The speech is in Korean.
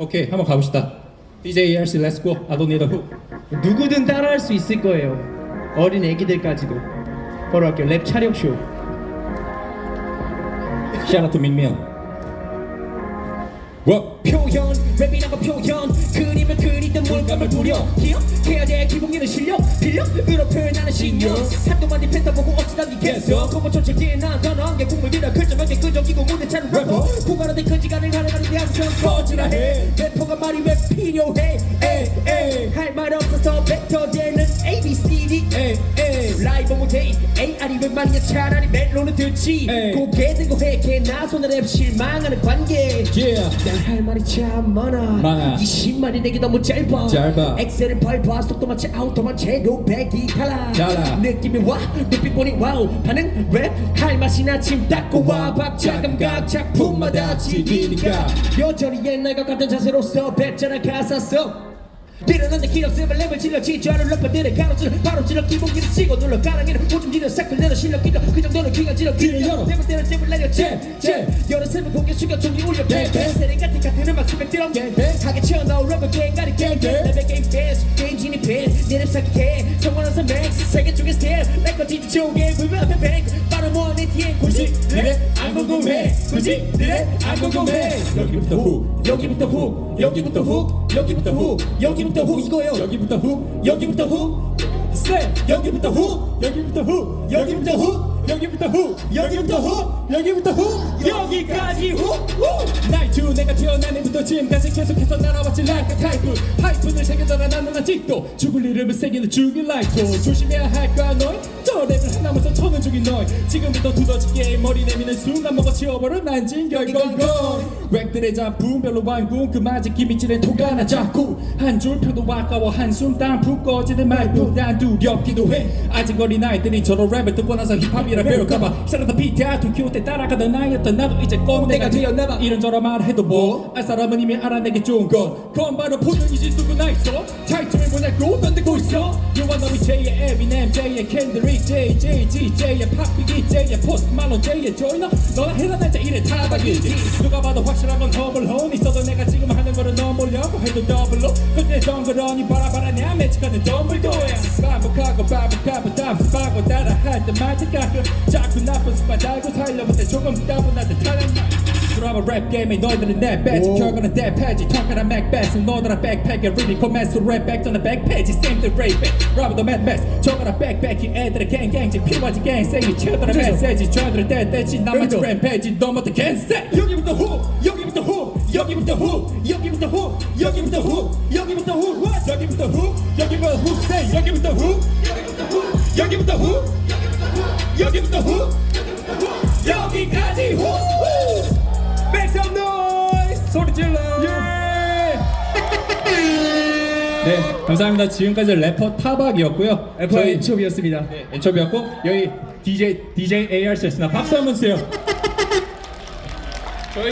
오케이 한번 가봅시다. DJ ERC Let's. I don't need a hook. 누구든 따라할 수 있을 거예요. 어린 애기들까지도. 바로 할게요. 랩 차력 쇼. Shout 민미형. 와 표현 랩이라고 표현 그림을 그리든 물감을 부려 기억해야 돼 기본기는 실력 필력으로 표현하는 신용 한두 마디 펜타 보고 어찌다니겠어 그거 촌철기에 난 단어한 개 국물 들여 글자밖에 끄적이고 무대 차는 래퍼 구가로된 그 지간을 가려가는데 항상 꺼지라 해. 래퍼가 말이 왜 필요해 할 말 없어서 뱉어대는 A, B, C, D. 라이브 못해 AR이 왜 말이야 차라리 멜로는 듣지. 에이. 고개 들고 해개 나 손에 랩 실망하는 관계. Yeah. 난할 말이 참 많아. 많아. 이 신말이 내게 너무 짧아. 짧아. 엑셀을 밟아 속도 맞춰 아우토만 채로 백이 달라 달라. 느낌이 와. 눈빛 보니 와우. 반응 랩할 맛이 나침 닦고 와. 박자 감 각 작품마다 지리니까. 여전히 옛날과 같은 자세로서 뱉잖아. 가사 속 일어난다 기억세발 랩을 질러 지주하는 래퍼들의 가로질러 바로 찔러 기본기를 치고 눌러 가랑이를 오줌 지려 싹을 내려 실력 기가 그 정도는 기가 질러 길을 열어. 대볼 때는 잽을 내려 잽잽 여러 세번 고개 숙여 종이 울려 뱅뱅 세례 같은 같은 음악 수백 드럼 하게 채워넣어 랩을 갱가리 갱갱 랩의 게임 베스트 게임 진입 팬내 랩 사기해 성원한 선백 세계 쪽의 스텝. 내거 뒤지 쪽에 굴면 앞에 뱅 빠른 원의 뒤에 굳이 니네. 안 궁금해. 굳이 니네 안 궁금해. 여기부터 훅. 여기부터 훅 여기부터 훅 여기부터 훅 여기부터 훅 이거요 여기부터 훅. 여기부터 훅 세. 여기부터 훅 여기부터 훅. 여기부터 훅 여기부터 훅. 여기부터 훅 여기부터 훅. 여기까지 훅 나이트 내가 태어난 해부터 지금까지 계속해서 날아왔지 like a 타이프 하이픈을 새겨져라 나는 아직도 죽을 이름을 새기는 죽일 라이프. 조심해야 할 거야 너저 랩을 하나면서 쳐는 죽인 너 지금부터 두더지게 머리 내미는 순간 먹어 치워버려 난 진 결건건 렉들의 작품 별로 완군 그마저 기믹질에 토가 나 자꾸 한 줄 표도 아까워 한숨 땀 푹 꺼지는 말도 난 두렵기도 해. 아직 어린 아이들이 저런 랩을 듣고 나서 힙합이라 배울까봐 사랑다 비트야 도쿄 때 따라가던 나였던 나도 이제 꼰대가 되었나봐 이런저런 말해도 뭐? 알 사람은 이미 알아내기 좋은 건 그건 바로 포동이지 누구나 있어? 타이틀을 보내고 던지고 있어? You are 너희 J의 캔드릭 J J G J의 팝비기 J의 포스트 말론 J의 조이너 너나 해라 날짜 이래 타박이지. 누가 봐도 확실한 건 더블 홈 있어도 반복하고 답습하고 따라 할 때만 착각을 자꾸 나쁜 습관 달고 살려면 돼 조금 따분한 듯하는 말 드라마 랩 게임에 너희들은 내 배지 결과는 내 패지 턱하나 맥베스 너더라 백팩에 리딩 코멘스 랩 백전에 백페이지 same the rap 라버도 맨메스 저거라 백백이 애들의 갱갱지 피와지 갱생이 치우더라 메시지 저들의 떼떼지 나머지 램페이지 너머드 겐세 여기부터 훅 여기부터 훅 여기부터 훅 여기 부터 훅 여기부터 훅 여기부터 훅 What? 여기부터 훅 여기부터 훅 say 여기부터 훅 여기부터 훅 여기부터 훅 여기까지 훅 Make some noise. 소리 질러. 네 감사합니다. 지금까지 래퍼 타박이었고요. 래퍼의 엔초비였습니다. 네, 엔초비였고 여기 DJ DJ ARC였습니다. 박수 한번 주세요. 저희